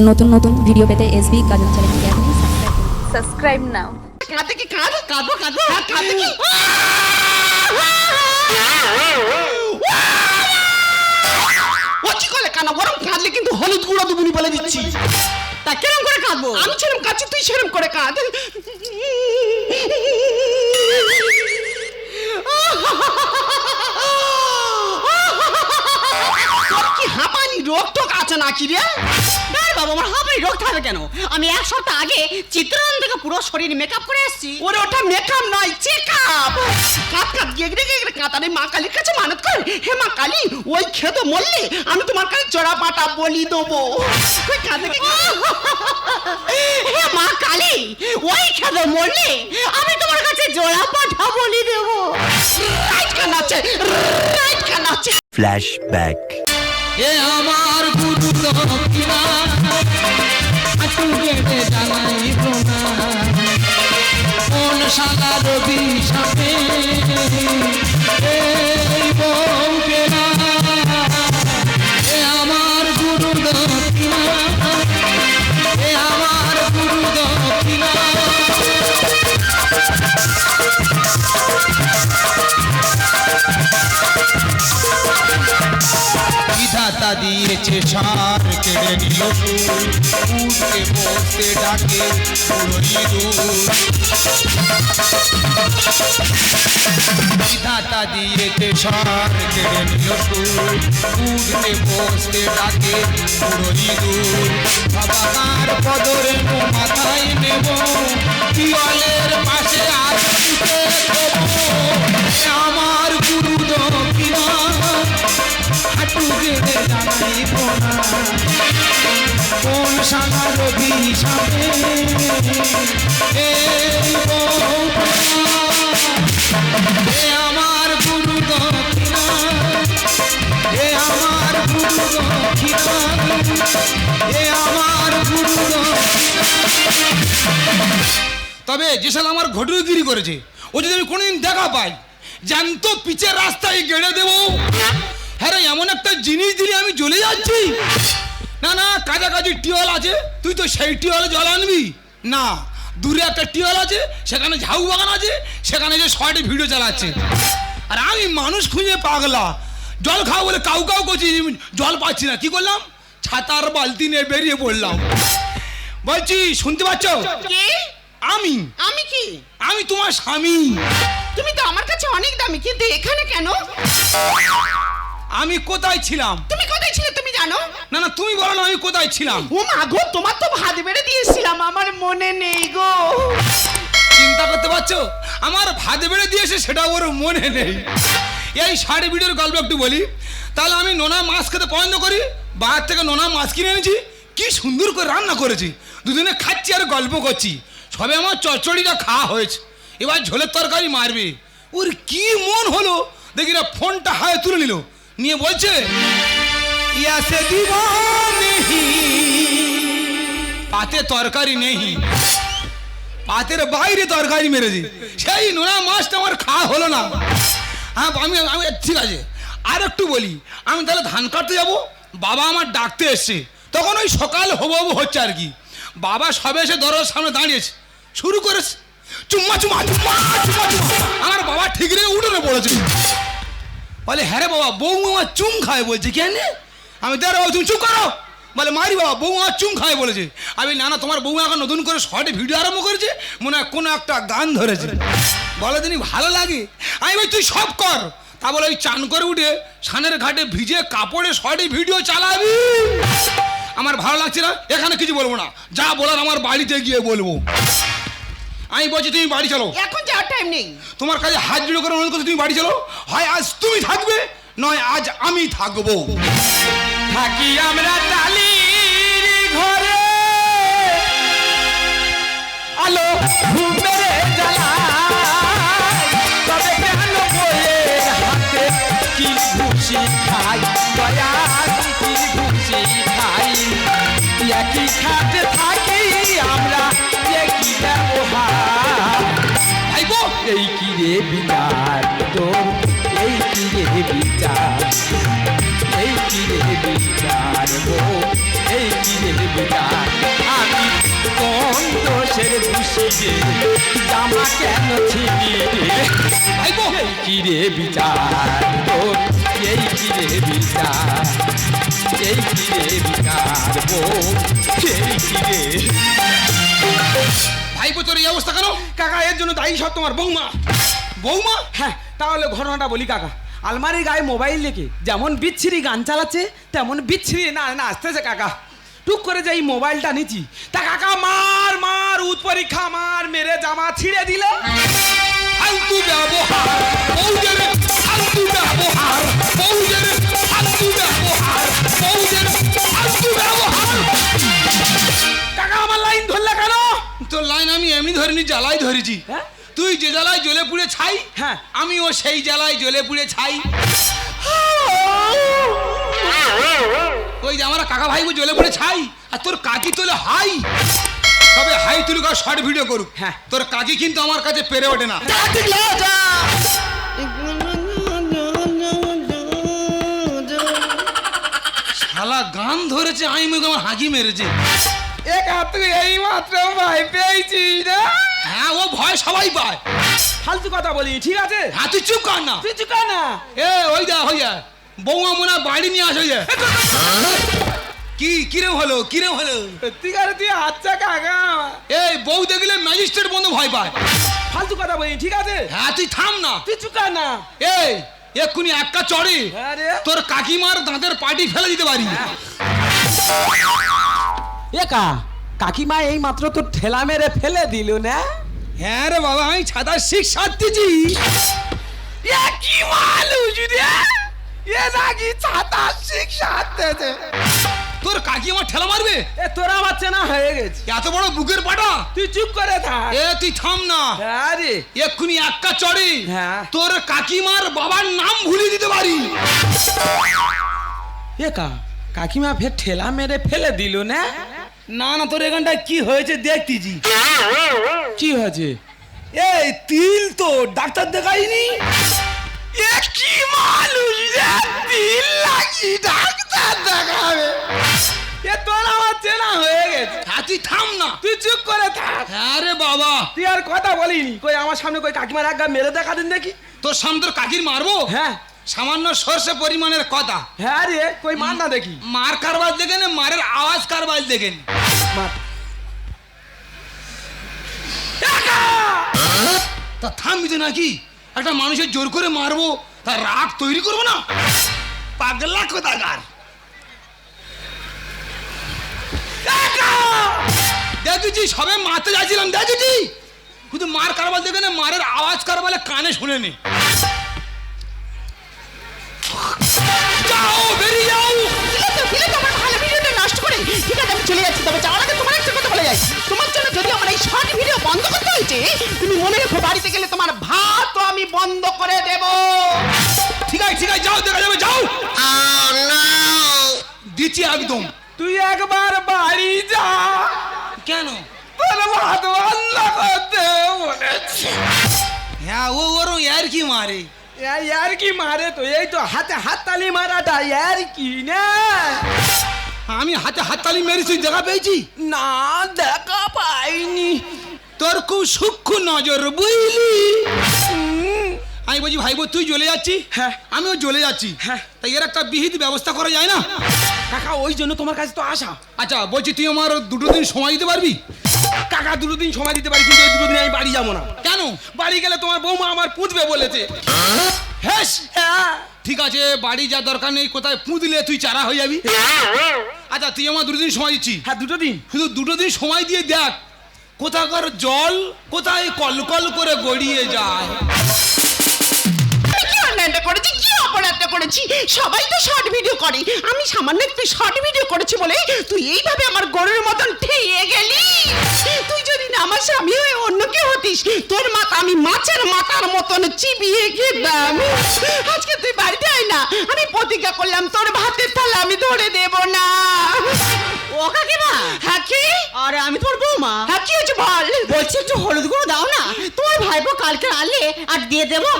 নতুন নতুন ভিডিও পেতে এসবি গাজন চ্যানেলকে আপনি সাবস্ক্রাইব নাও কাঁদে কি কাঁদ কাঁদবো হ্যাঁ কাঁদে কি ও কি করে কানা বরং কাঁদলে কিন্তু হলুদ গুঁড়ো দুবুনি বলে দিচ্ছি তা কিরম করে কাঁদবো আমি সেরম কাঁদছি তুই সেরম করে কাঁদ কি হাঁপানি রোগ টোক আছে নাকি রে না বাবা আমার রোগ থাকবে কেন? আমি এক সপ্তাহ আগে চিত্রায়ন থেকে পুরো শরীর মেকআপ করে এসেছি। ওরে ওটা মেকআপ নয় চেকআপ কাপ কাপ গেগড়ে গেগড়ে কাতারে মা কালীর কাছে মানত কর। হে মা কালী ওই খেতে মরলে আমি তোমার কাছে জোড়া পাটা বলি দেবো। কাঁদে হে মা কালী ওই খেতে মরলে আমি তোমার কাছে জোড়া পাঠা বলি দেবো। রাইট কানাচ্ছে রাইট কানাচ্ছে Flashback. এ আমার জানাই কোন শালা রবি সাথে এই বউকে না বিধাতা দিয়েছে সার কেড়ে নিল উঠতে বসতে ডাকে বিধাতা দিয়েছে সার কেড়ে নিল উঠতে বসতে ডাকে পুরোই দূর বাবার পদরে মাথায় নেব। পিওলের পাশে আর আমার গুরু গেড়ে জানাই প্রণাম। কোন সাগা রবি প্রণাম। এ আমার গুরু এ আমার গুরু এ আমার গুরু তবে যে সাল আমার করেছে, ও যদি আমি কোনোদিন দেখা পাই জ্যান্ত পিচের রাস্তায় গেড়ে দেবো। হ্যাঁ রে, এমন একটা জিনিস দিলে আমি জ্বলে যাচ্ছি। না না কাজা কাছাকাছি টিওল আছে তুই তো সেই টিওলে জল আনবি। না দূরে একটা টিওল আছে সেখানে ঝাউ বাগান আছে সেখানে যে শর্টে ভিডিও চালাচ্ছে। আর আমি মানুষ খুঁজে পাগলা। জল খাও বলে কাউ কাউ করছি জল পাচ্ছি না। কি করলাম? ছাতার বালতি নিয়ে বেরিয়ে পড়লাম। বলছি শুনতে পাচ্ছ? আমি। আমি কি? আমি তোমার স্বামী। তুমি তো আমার কাছে অনেক দামি কিন্তু এখানে কেন? আমি কোথায় ছিলাম? তুমি কোথায় ছিলে তুমি জানো? না না তুমি বলো না আমি কোথায় ছিলাম? ও মা গো তোমার তো ভাত বেড়ে দিয়েছিলাম আমার মনে নেই গো। চিন্তা করতে পারছ? আমার ভাত বেড়ে দিয়েছে সেটা ওর মনে নেই। এই শাড়ি ভিডিওর গল্প একটু বলি। তাহলে আমি নোনা মাছ খেতে পছন্দ করি বাজার থেকে নোনা মাছ কিনে এনেছি কি সুন্দর করে রান্না করেছি। দুদিনে খাচ্ছি আর গল্প করছি। সবে আমার চচ্চড়িটা খাওয়া হয়েছে। এবার ঝোলের তরকারি মারবে। ওর কি মন হলো? দেখি না ফোনটা হাতে তুলে নিল। নিয়ে বলছে পাতে তরকারি নেই। পাতের বাইরে তরকারি মেরেছি। সেই নোনা মাছটা আমার খাওয়া হলো না। হ্যাঁ আমি আমি, ঠিক আছে। আর একটু বলি, আমি তাহলে ধান কাটতে যাব। বাবা আমার ডাকতে এসছে। তখন ওই সকাল হব হব হচ্ছে আর কি। বাবা সবে এসে দরজার সামনে দাঁড়িয়েছে। শুরু করেছে। চুম্মা চুম্মা চুম্মা চুম্মা আমার বাবা ঠিক রেখে উঠোনে পড়েছে। বলে হ্যাঁ রে বাবা বউ আমার চুম খায় বলছে। কেন আমি দেখ তুমি চুপ করো। বলে মারি বাবা বউ আমার চুম খায় বলেছে। আমি, না না, তোমার বউ এখন নতুন করে শর্টে ভিডিও আরম্ভ করেছে, মনে হয় কোনো একটা গান ধরেছে। বলে তিনি ভালো লাগে। আমি বলি, তুই সব কর। তা বলে, ওই চান করে উঠে সানের ঘাটে ভিজে কাপড়ে শর্টে ভিডিও চালাবি। আমার ভালো লাগছে না, এখানে কিছু বলব না। যা বলার আমার বাড়িতে গিয়ে বলব। আমি বলছি, তুমি বাড়ি চলো। এখন যাওয়ার টাইম নেই। তোমার কাছে হাত জুড়ে করে অনুরোধ করছি, তুমি বাড়ি চলো। হয় আজ তুমি থাকবে, নয় আজ আমি থাকব। থাকি আমরা টালির ঘরে। আলো ঘুমেরে জ্বালায়, তবে প্রাণ বইয়ের হাতে কি খুশি খাই বিচার তোর এই কি রে বিচার এই কিরে বিচার গো, এই কিরে বিচার আমি কোন দোষের যে জামা কেন ভাইপো এই কিরে বিচার গো এই কিরে বিচার এই কিরে বিচার গো এই কিরে ভাইপো তোর এই অবস্থা কেন? কাকা, এর জন্য দায়ী সব তোমার বৌমা। বৌমা? হ্যাঁ। তাহলে ঘটনাটা বলি কাকা। আলমারির গায়ে মোবাইল রেখে যেমন বিচ্ছিরি গান চালাচ্ছে তেমন বিচ্ছিরি না না আসতেছে কাকা। টুক করে যে এই মোবাইলটা নিচ্ছি তা কাকা মার মার উৎ পরীক্ষা মার মেরে জামা ছিঁড়ে দিলে। ফালতু ব্যবহার বৌদের ফালতু ব্যবহার বৌদের ফালতু ব্যবহার বৌদের ফালতু ব্যবহার। কাকা আমার লাইন ধরলে কেন? তোর লাইন আমি এমনি ধরিনি জ্বালাই ধরেছি। হ্যাঁ? তুই যে জ্বালায় জ্বলে পুড়ে ছাই হ্যাঁ। আমিও সেই জ্বালায় জ্বলে পুড়ে ছাই। ওই যে আমার কাকা ভাই জ্বলে পুড়ে ছাই আর তোর কাকি তোলে হাই। তবে হাই তুলুক আর শর্ট ভিডিও করুক। হ্যাঁ। তোর কাকি কিন্তু আমার কাছে পেরে ওঠে না। শালা গান ধরেছে আমি আমার হাঁকি মেরেছে। এক হাত থেকে এই মাত্র ভাই পেয়েছি না হ্যাঁ ও ভয় সবাই পায়। ফালতু কথা বলি ঠিক আছে? হ্যাঁ তুই চুপ কর না। তুই চুকা না। এ ওই যা হই যা বৌমা মনে বাড়ি নিয়ে আসো যা কি কিরম হলো কিরম হলো? সত্যিকারে তুই আচ্ছা কাকা এই বউ দেখলে ম্যাজিস্ট্রেট বন্ধু ভয় পায়। ফালতু কথা বলি ঠিক আছে? হ্যাঁ তুই থাম না। তুই চুকা না। এই এক্ষুনি একটা চড়ে। হ্যাঁ তোর কাকিমার দাঁতের পাটি ফেলে দিতে পারি। একা কাকিমা এই মাত্র তো ঠেলা মেরে ফেলে দিল না? হ্যাঁ রে বাবা আমি ছাতা শিখ সারতেছি। এ কি মানুষ রে? এ নাকি ছাতা শিক্ষা দিতেছে তোর কাকিমা ঠেলা মারবে? এ তোরা আমার চেনা হয়ে গেছে। এত বড় বুকের পাটা? তুই চুপ করে থাক। এ তুই থাম না। হ্যাঁ রে। এক্ষুনি একটা চড়ে। হ্যাঁ। তোর কাকিমার বাবার নাম ভুলিয়ে দিতে পারি। একা কাকিমা ফের ঠেলা মেরে ফেলে দিল না? না না তোর এখানটায় কি হয়েছে দেখতেছি কি হয়েছে? এই তিল তো ডাক্তার দেখাইনি। এ কি মানুষ দিল লাগি ডাক্তার দেখাবে। এ তোর আমার চেনা হয়ে গেছে। হ্যাঁ তুই থাম না। তুই চুপ করে থাক। আরে বাবা। তুই আর কথা বলিনি। কই আমার সামনে কই কাকিমার এক গা মেরে দেখা দিন দেখি। তোর সামনে তোর কাকির মারবো? হ্যাঁ। সামান্য সর্ষে পরিমাণের কথা। হ্যাঁ রে কই মার না দেখি। মার কারবার দেখেন মারের আওয়াজ কারবার দেখেন। মার। তা থামবি তো নাকি? একটা মানুষের জোর করে মারবো তার রাগ তৈরি করব না? পাগলা কোথাকার। দেখেছি সবে মারতে যাচ্ছিলাম দেখেছি শুধু মার কারবার দেখে না মারের আওয়াজ কারবালে কানে শুনে নি চলে যাচ্ছি তবে যাওয়ার আগে তোমার একটা কথা বলে যাই। তোমার জন্য যদি আমার এই শর্ট ভিডিও বন্ধ করতে হয়েছে তুমি মনে রেখো বাড়িতে গেলে তোমার ভাত আমি বন্ধ করে দেব। ঠিক আছে ঠিক আছে যাও দেখা যাবে যাও। দিচ্ছি একদম। তুই একবার বাড়ি যা। কেন? তোর ভাত বন্ধ করতে বলেছে। হ্যাঁ ও ওরম আর কি মারে? কি মারে? তো এই তো হাতে হাত তালি মারাটা আর কি না? আমি হাতে হাততালি মেরেছি দেখা পেয়েছি। না দেখা পাইনি। তোর খুব সূক্ষ্ম নজর বুঝলি? আমি বলছি ভাই বোন, তুই চলে যাচ্ছি হ্যাঁ। আমিও চলে যাচ্ছি। হ্যাঁ। তাই এর একটা বিহিত ব্যবস্থা করা যায় না? কাকা ওই জন্য তোমার কাছে তো আসা। আচ্ছা বলছি তুই আমার দুটো দিন সময় দিতে পারবি? কাকা দুটো দিন সময় দিতে পারি কিন্তু এই দুটো দিন আমি বাড়ি যাব না। কেন? বাড়ি গেলে তোমার বৌমা আমার পুঁতবে বলেছে। হ্যাঁ? হ্যাঁ। ঠিক আছে বাড়ি যা দরকার নেই কোথায় পুঁতলে তুই চারা হয়ে যাবি? আচ্ছা তুই আমার দুটো দিন সময় দিচ্ছি হ্যাঁ দুটো দিন। শুধু দুটো দিন সময় দিয়ে দেখ কোথাকার জল কোথায় কলকল করে গড়িয়ে যায়। আমি কি অন্যায়টা করেছি কি অপরাধটা করেছি? সবাই তো শর্ট ভিডিও করে। আমি সামান্য একটু শর্ট ভিডিও করেছি বলে তুই এইভাবে আমার গরুর মতন ঠেয়ে গেলি। তুই না আমার স্বামী হয়ে অন্য কেউ হতিস। তোর মাথা আমি মাছের মাথার মতন চিবিয়ে খেতাম আজকে তুই বাড়িতে আয় না আমি প্রতিজ্ঞা করলাম তোর ভাতের থালা আমি ধরে দেব না। ও কাকিমা? হ্যাঁ কি? আরে আমি তোর বৌমা। হ্যাঁ কি হয়েছে বল? বলছি একটু হলুদ গুঁড়ো দাও না। তোমার ভাইপো কালকে আনলে আর দিয়ে দেবো।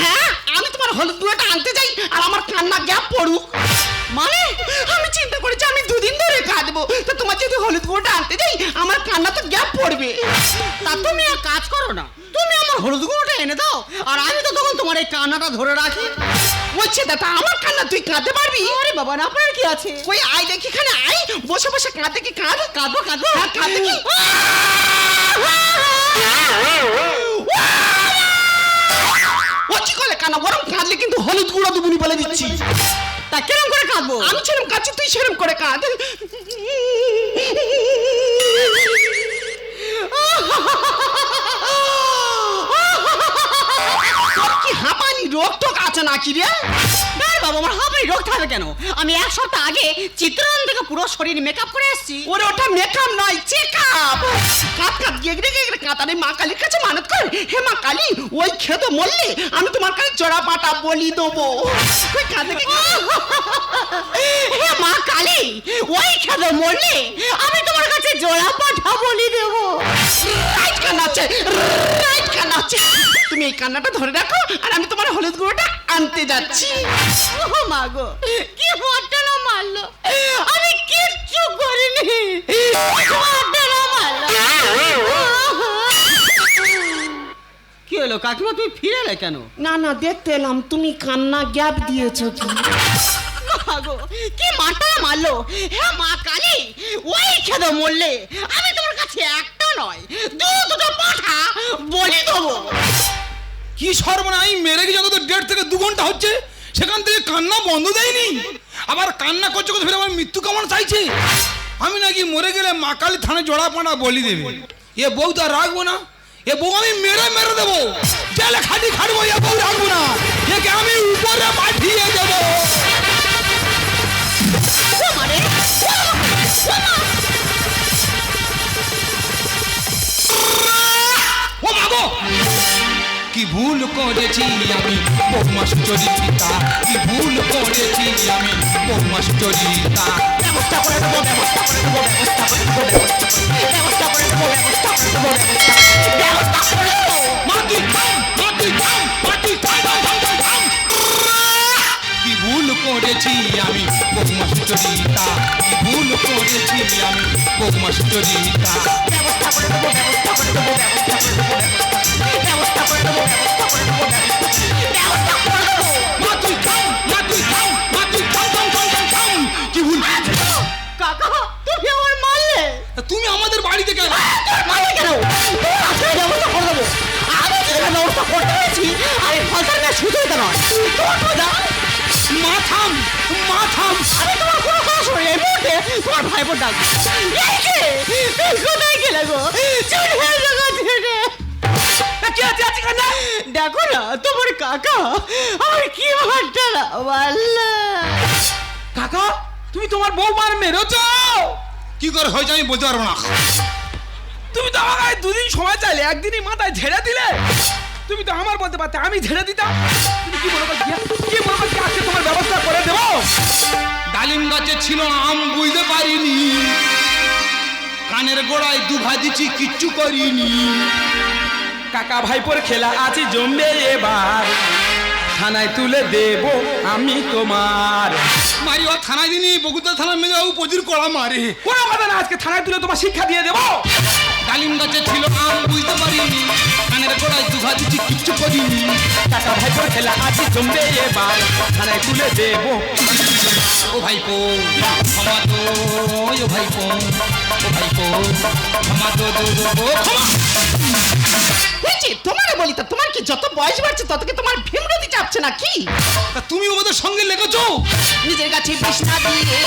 হ্যাঁ আমি তোমার হলুদ গুঁড়োটা আনতে যাই আর আমার কান্না গ্যাপ পড়ুক। মানে? আমি চিন্তা করেছি আমি দুদিন কাঁদবো তো তোমার যদি হলুদ গুঁড়োটা আনতে যাই আমার কান্না তো গ্যাপ পড়বে তা তুমি এক কাজ করো না তুমি আমার হলুদ গুঁড়োটা এনে দাও আর আমি তো তখন তোমার এই কান্নাটা ধরে রাখি বলছে দাদা আমার কান্না তুই কাঁদতে পারবি আরে বাবা না আপনার কি আছে ওই আয় দেখি এখানে আয় বসে বসে কাঁদতে কি কাঁদ কাঁদবো কাঁদবো হ্যাঁ কাঁদতে কি ও কি করে কানা বরং কাঁদলে কিন্তু হলুদ গুঁড়ো দুবুনি বলে দিচ্ছি তা কেরম করে কাঁদবো? আমি ছিলাম কাঁদছি তুই সেরম করে কাঁদ। কি হাঁপানি রোগ টোক আছে নাকি রে? বাবা রোগ থাকবে কেন? আমি এক সপ্তাহ আগে চিত্রায়ন থেকে পুরো শরীর মেকআপ করে এসেছি। ওরে ওটা মেকআপ নয় চেকআপ কাঁদ কাঁদ গেগড়ে গেগড়ে কাঁদারে মা কালীর কাছে মানত কর। হে মা কালী ওই খেতে মরলে আমি তোমার কাছে জোড়া পাটা বলি দেবো। ওই কাঁদে হে মা কালী ওই খেলো মরলে আমি তোমার কাছে জোড়া পাঠা বলি দেবো। রাইট কান্নাচ্ছে রাইট কান্নাচ্ছে তুমি এই কান্নাটা ধরে রাখো আর আমি তোমার হলুদ গুঁড়োটা আনতে যাচ্ছি। ও মা গো কি না মারলো? আমি কিচ্ছু করিনি। না মারলো। কি হলো কাকিমা তুমি ফিরে এলে কেন? না না দেখতে এলাম তুমি কান্না গ্যাপ দিয়েছ কি মা গো, কি মারটা মারলো? হ্যাঁ মা কালী ওই খেদো মরলে আমি তোমার কাছে একটা নয় দু দুটো পাঠা বলে দেবো। কি সর্বনাশ আমি মেরে গেছি অন্তত দেড় থেকে দু ঘণ্টা হচ্ছে, সেখান থেকে কান্না বন্ধ দেয়নি? আবার কান্না করছে করছে ফের আমার মৃত্যু কেমন চাইছে? আমি নাকি মরে গেলে মা কালী থানে জোড়া পানা বলি দেবে। এ বউ তো আর রাখব না। এ বউ আমি মেরে মেরে দেবো। জেলে খাটি খাটবো, এ বউ রাখব না। একে আমি উপরে পাঠিয়ে দেবো। ও মাগো কি ভুল করেছি আমি? বৌমাস সুচরিতা কি ভুল করেছি আমি? বৌমাস সুচরিতা ব্যবস্থা করে দেবো ব্যবস্থা করে দেবো ব্যবস্থা করে দেবো ব্যবস্থা করে দেবো ব্যবস্থা করে দেবো ব্যবস্থা ব্যবস্থা করে দেবো। মাটি মাটি মাটি করেছি আমি। বৌমাস চরিতা কি ভুল করেছি আমি। বৌমাস চরিতা ব্যবস্থা করে দেবো ব্যবস্থা করে দেবো ব্যবস্থা দেবো ব্যবস্থা দেবো ব্যবস্থা দেবো কি ভুল কাকা তুমি আমার মারলে? তুমি আমাদের বাড়িতে কেন? মারবে কেন? মাথাম আমি তোমার কোনো কথা শুনি এই মুহূর্তে তোমার ভাইপোর ডাক। এই যে, এই কোথায় গেলে গো? চুল হয়ে গেলো ছেড়ে। কি আছে আছে কান্না। দেখো না তোমার কাকা আমার কি মারটা না কাকা তুমি তোমার বৌমার মেরেছ কি করে হয়েছে আমি বলতে পারব না। তুমি তো গায়ে দুদিন সময় চাইলে একদিনই মাথায় ঝেড়ে দিলে? তুমি তো আমার বলতে পারতে আমি ঝেড়ে দিতাম। তুমি কি করছি কি মনে করছি আজকে তোমার ব্যবস্থা করে দেবো? ডালিম গাছে ছিল আম বুঝতে পারিনি। কানের গোড়ায় দুঘা দিচ্ছি কিচ্ছু করিনি। কাকা ভাইপোর খেলা আছে জমবে এবার। থানায় তুলে দেব আমি তোমার। মারি ও থানায় দিনি বগুতা থানার মেয়ে বাবু প্রচুর কড়া মারে। কোনো কথা না আজকে থানায় তুলে তোমার শিক্ষা দিয়ে দেবো। ডালিম গাছে ছিল আম বুঝতে পারিনি। কানের গোড়ায় দুঘা দিচ্ছি কিচ্ছু করিনি। কাকা ভাইপোর খেলা আছে জমবে এবার। থানায় তুলে দেব। ও ভাইপো ক্ষমা তো ও ভাইপো ও ভাইপো ক্ষমা তো দো দো ক্ষমা। হয়েছে তোমারে বলি তো তোমার কি যত বয়স বাড়ছে তত কি তোমার ভীমরতি চাপছে না কি তা তুমি ওদের সঙ্গে লেগেছো? নিজের গাছে বিষ না দিয়ে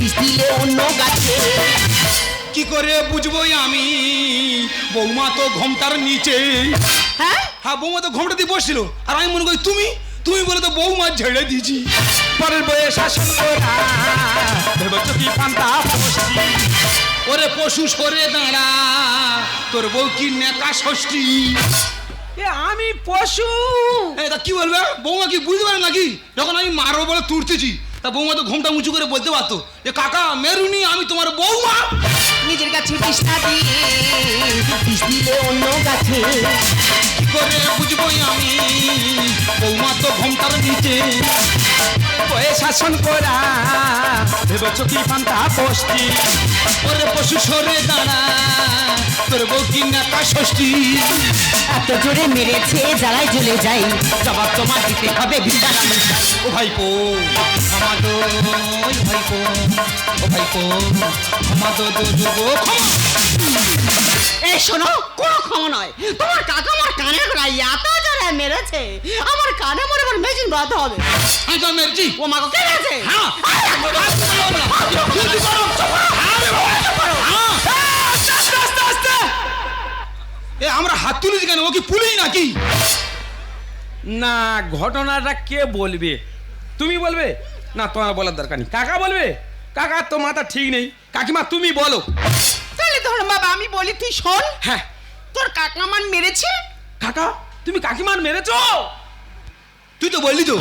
বিষ দিলে অন্য গাছে। কি করে বুঝব আমি? বৌমা তো ঘোমটার নিচে। হ্যাঁ? হ্যাঁ বৌমা তো ঘোমটা দিয়ে বসছিল। আর আমি মনে করি তুমি? তুমি বলে তো বৌমা ঝেড়ে দিয়েছি। পরের বয়ে শাসন ওরে পশু সরে দাঁড়া। তোর বউ কি নেকা ষষ্ঠী? এ আমি পশু। কি বলবে? বৌমা কি বুঝতে পারে নাকি? যখন আমি মারবো বলে তুরতেছি তা বৌমা তো ঘুমটা উঁচু করে বলতে পারতো। যে কাকা মেরুনি আমি তোমার বৌমা। নিজের বিষ না দিয়ে দিলে অন্য গাছে। কি করে বুঝব আমি? বৌমা তো ঘুমটার নিচে। শাসন করা ভেবেছ কি পান্তা পোষ্টি ওরে পশু সরে দাঁড়া তোর বউ কি নাকা ষষ্ঠী? এত জোরে মেরেছে জ্বালায় জ্বলে যাই জবাব তোমার দিতে হবে আমি ও ভাইপো ভাইপো। ও ভাইপো আমাদো দো দো গো ক্ষমা এই শোনো কোনো ক্ষমা নয়। তোমার কাকা আমার কানে এত জোরে মেরেছে। আমার কানে মনে মনে মেশিন বাঁধতে হবে। আমি তো মেরেছি। ও মাকে কে মেরেছে? হ্যাঁ। এ আমরা হাত তুলেছি কেন? ও কি পুলিশ নাকি? না ঘটনাটা কে বলবে? তুমি বলবে? না তোমার বলার দরকার নেই। কাকা বলবে? কাকা তো মাথা ঠিক নেই। কাকিমা তুমি বলো। তাহলে ধরো বাবা আমি বলি তুই শোন। হ্যাঁ। তোর কাকা আমার মেরেছে? কাকা তুমি কাকিমার মেরেছো? তুই তো বললি তো।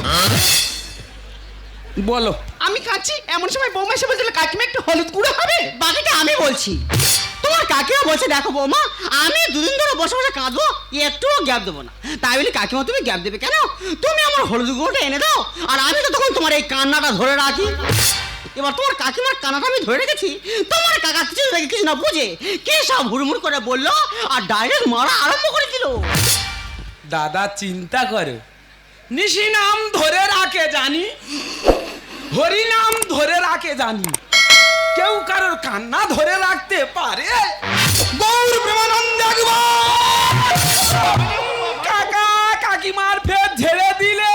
বলো। আমি কাঁদছি এমন সময় বৌমা এসে বলছিল কাকিমা একটু হলুদ গুঁড়ো হবে? বাকিটা আমি বলছি। তোমার কাকিমা বলছে দেখো বৌমা আমি দুদিন ধরে বসে বসে কাঁদবো একটুও গ্যাপ দেবো না। তাই বলি কাকিমা তুমি গ্যাপ দেবে কেন? তুমি আমার হলুদ গুঁড়োটা এনে দাও আর আমি তো তখন তোমার এই কান্নাটা ধরে রাখি। এবার তোমার কাকিমার কান্নাটা আমি ধরে রেখেছি। তোমার কাকা কিছু কিছু না বুঝে কে সব হুড়মুড় করে বলল আর ডাইরেক্ট মারা আরম্ভ করে দিল। দাদা চিন্তা করে। নিশি নাম ধরে রাখে জানি হরি নাম ধরে রাখে জানি। কেউ কারোর কান্না ধরে রাখতে পারে। গৌর প্রেমানন্দ কাকা কাকিমার ফের ঝেড়ে দিলে।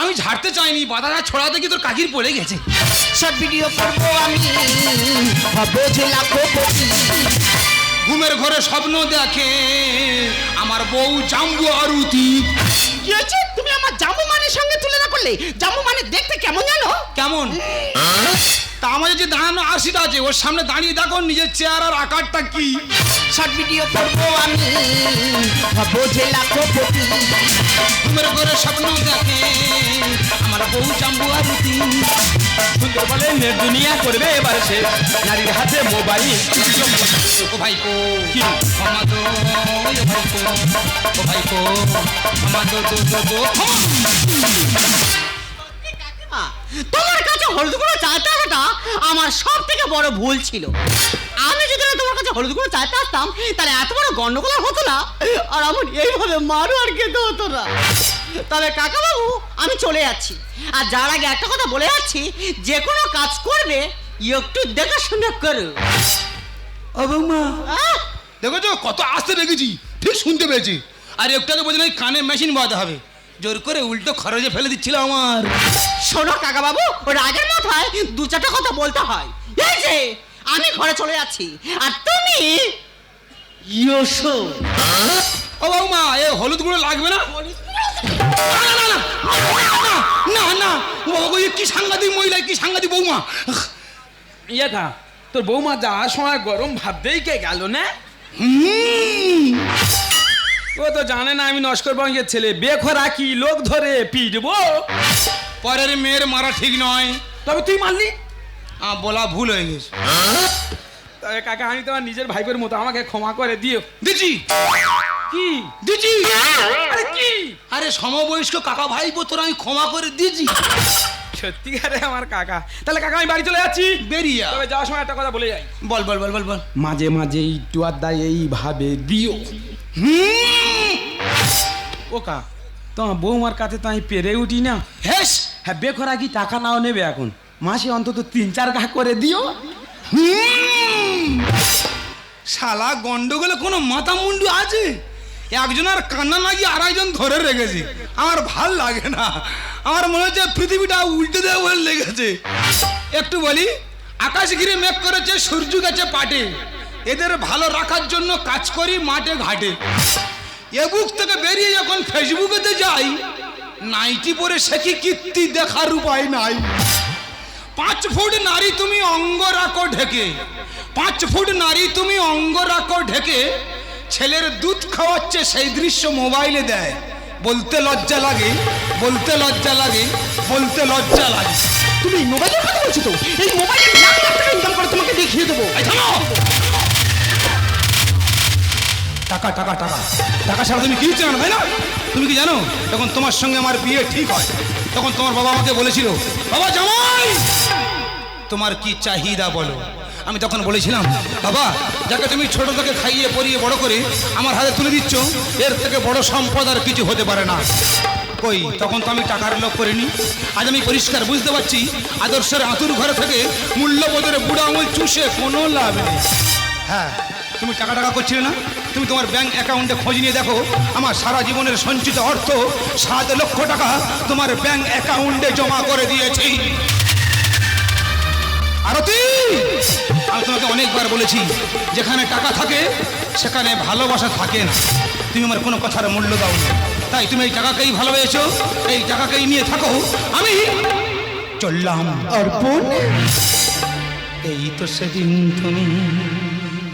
আমি ঝাড়তে চাইনি বাধাটা ছড়াতে কি তোর কাকির পড়ে গেছে। সব ভিডিও করব আমি। হবে যে লাখপতি ঘুমের ঘরে স্বপ্ন দেখে আমার বউ জাম্বু আরুতি। কি হয়েছে? তুমি আমার জামু মানের সঙ্গে তুলনা করলে? জামু মানে দেখতে কেমন জানো? কেমন? তা আমাদের যে দাঁড়ানো আশিটা আছে ওর সামনে দাঁড়িয়ে দেখো নিজের চেয়ার আর আকারটা কি। শর্ট ভিডিও করব আমি যে লাখপতি ঘুমের ঘরে স্বপ্ন দেখে আমার বউ সুন্দর বলে নেট দুনিয়া করবে এবার সে। নারীর হাতে মোবাইল কি? ও ভাইপো তোমার কাছে হলুদ গুঁড়ো চাইতে আসাটা আমার সব থেকে বড় ভুল ছিল। আমি যদি না তোমার কাছে হলুদ গুঁড়ো চাইতে আসতাম তাহলে এত বড় গন্ডগোল হতো না আর আমার এইভাবে মারও আর খেতে হতো না। তবে কাকা বাবু আমি চলে যাচ্ছি। আর যার আগে একটা কথা বলে যাচ্ছি যে কোনো কাজ করবে একটু দেখে শুনে করো। ও বৌমা। আহ, দেখেছ কত আসতে রেখেছি ঠিক শুনতে পেয়েছি। আর একটাকে বলছি না কানে মেশিন বাঁধতে হবে। জোর করে উল্টো খরচে ফেলে দিচ্ছিল আমার। শোনো কাকা বাবু ওর আগের মাথায় দু চারটা কথা বলতে হয়। এই যে আমি ঘরে চলে যাচ্ছি। আর তুমি? ইয়োশো ও বৌমা এ হলুদ গুঁড়ো লাগবে না? না, না, না, না, না না ও এ কি সাংঘাতিক মহিলা কি সাংঘাতিক বৌমা? ইয়ে খা তোর বৌমা যাওয়ার সময় গরম ভাবতেই কে গেল না? হুম, ও তো জানে না আমি নস্কর বঙ্গের ছেলে। বেখরা কি লোক ধরে পিটবো? পরের মেয়ের মারা ঠিক নয়। তবে তুই মারলি? বলা ভুল হয়ে গেছে। তবে কাকা আমি তোমার নিজের ভাইপের মতো আমাকে ক্ষমা করে দিও। দিচ্ছি। কি? দিচ্ছি। আরে কি? আরে সমবয়স্ক কাকা ভাই তোর আমি ক্ষমা করে দিয়েছি। সত্যিকারে আমার কাকা। তাহলে কাকা আমি বাড়ি চলে যাচ্ছি। বেরিয়া তবে যাওয়ার সময় একটা কথা বলে যাই। বল বল বল বল বল। মাঝে মাঝে একটু আড্ডা এইভাবে দিও। ও কা তোমার বৌমার কাছে তো আমি পেরে উঠি না। হেস। হ্যাঁ বেখরা কি টাকা নাও নেবে এখন? মাসে অন্তত তিন চার ঘা করে দিও। শালা গন্ডগোলে কোনো মাথা মুন্ডু আছে? একজন আর কান্না লাগিয়ে আড়াইজন ধরে রেখেছে। আমার ভালো লাগে না। আমার মনে হচ্ছে পৃথিবীটা উল্টে দেওয়া বলে লেগেছে। একটু বলি আকাশ ঘিরে মেঘ করেছে সূর্য গেছে পাটে। এদের ভালো রাখার জন্য কাজ করি মাঠে ঘাটে। এ বুক থেকে বেরিয়ে যখন ফেসবুকেতে যাই নাইটি পরে সে কি কীর্তি দেখার উপায় নাই। পাঁচ ফুট নারী তুমি অঙ্গ রাখো ঢেকে পাঁচ ফুট নারী তুমি অঙ্গ রাখো ঢেকে ছেলের দুধ খাওয়াচ্ছে সেই দৃশ্য মোবাইলে দেয়। বলতে লজ্জা লাগে বলতে লজ্জা লাগে বলতে লজ্জা লাগে। তুমি মোবাইলের কথা বলছো তো? এই মোবাইলে লাখ লাখ টাকা ইনকাম করে তোমাকে দেখিয়ে দেবো। এই থামো! টাকা টাকা টাকা। টাকা ছাড়া তুমি কিছু জানো, তাই না? তুমি কি জানো? তখন তোমার সঙ্গে আমার বিয়ে ঠিক হয়, তখন তোমার বাবা আমাকে বলেছিল, বাবা জামাই, তোমার কি চাহিদা বলো? আমি তখন বলেছিলাম, বাবা, যাকে তুমি ছোট থেকে খাইয়ে, পরিয়ে, বড় করে আমার হাতে তুলে দিচ্ছ, এর থেকে বড় সম্পদ আর কিছু হতে পারে না। কই, তখন তো আমি টাকার লোভ করিনি। আজ আমি পরিষ্কার বুঝতে পারছি, আদর্শের আতুর ঘরে থেকে মূল্যবোধের বুড়া আঙুল চুষে কোনো লাভ নেই। হ্যাঁ তুমি টাকা টাকা করছিলে না? তুমি তোমার ব্যাংক অ্যাকাউন্টে খোঁজ নিয়ে দেখো, আমার সারা জীবনের সঞ্চিত অর্থ সাত লক্ষ টাকা তোমার ব্যাংক অ্যাকাউন্টে জমা করে দিয়েছি। আরতি, আমি তোমাকে অনেকবার বলেছি, যেখানে টাকা থাকে, সেখানে ভালোবাসা থাকে না। তুমি আমার কোনো কথার মূল্য দাও না। তাই তুমি এই টাকাকেই ভালোবেসেছো এই টাকাকেই নিয়ে থাকো। আমি চললাম অর্পণ। এই তো সেদিন তুমি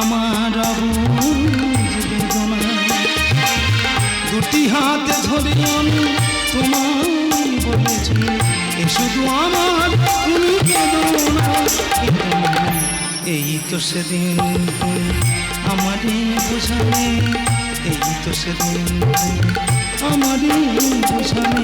আমার দুটি হাত ধরে আমি বলেছি, এ শুধু আমার, তুমি। এই তো সেদিন আমারই বুঝালে, এই তো সেদিন আমারই বুঝালে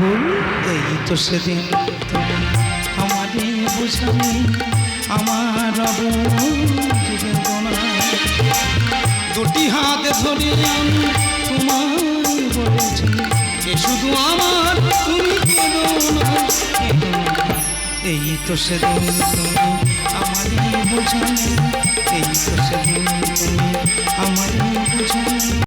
অর্পণ এই তো সেদিন তুমি আমারে বুঝালে আমার দুটি হাত ধরে আমি তোমায় বলেছি এ শুধু আমার তুমি কেঁদো না। কেঁদো না। এই তো সেদিন আমারই বোঝালে এই তো সেদিন আমারই বোঝালে